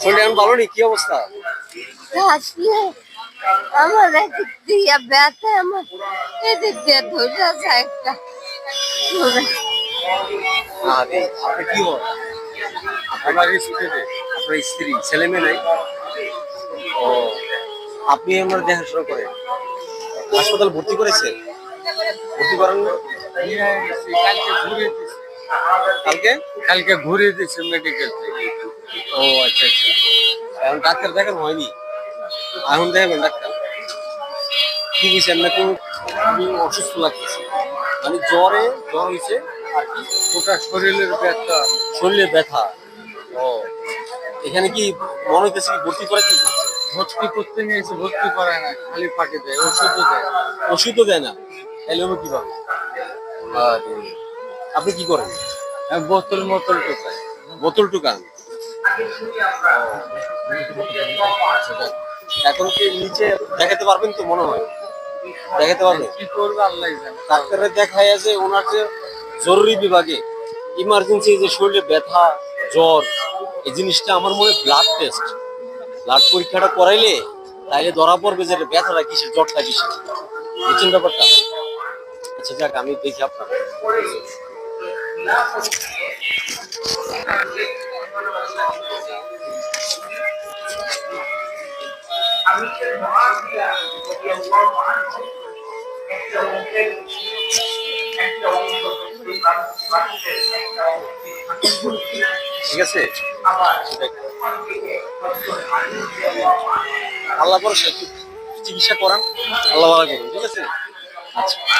শরীর এখন ভালো নেই? কি অবস্থা? আসলে আমার এদিক দিয়ে ব্যথা আমার এদিক দিয়ে ধরে যায় একটা। আপনি কি হন আপনার স্ত্রী ছেলে মেয়ে নাই? ও আপনি আমার দেখাশোনা করেন। হাসপাতাল ভর্তি করেছে ভর্তি করেন না? কালকে ঘুরে দিছে কালকে? কালকে ঘুরে দিছে মেডিকেল থেকে। ও আচ্ছা আচ্ছা। এখন ডাক্তার দেখানো হয়নি? এখন দেখাবেন ডাক্তার? কি আপনার খুবই অসুস্থ লাগতেছে। মানে জ্বরে জ্বর হয়েছে আর কি? ওটা শরীরের ব্যথা শরীরে ব্যথা। ও এখানে কি মনে হইতেছে কি ভর্তি করে কি? ভর্তি করতে নিয়েছে ভর্তি করে না খালি পাঠিয়ে দেয় ওষুধও দেয় ওষুধও দেয় না? তাহলে হবে কীভাবে? আরে, আপনি কি করেন? বোতল মোতল টোকায় বোতল টুকান? এখন কি নিচে দেখাতে পারবেন তো মনে হয়? দেখাতে পারবেন? কি করবে আল্লাহ ডাক্তারের দেখায় যে ওনার যে জরুরি বিভাগে ইমার্জেন্সি যে শরীরে ব্যথা জ্বর এই জিনিসটা আমার মনে ব্লাড টেস্ট ব্লাড পরীক্ষাটা করাইলে তাইলে ধরা পড়বে যে ব্যথাটা কিসের জ্বরটা কিসের। বুঝছেন ব্যাপারটা? আচ্ছা যাক আমি দেখি আপনার ঠিক আছে? আল্লাহ পরে চিকিৎসা করান আল্লাহ ভালো করুন ঠিক আছে? আচ্ছা।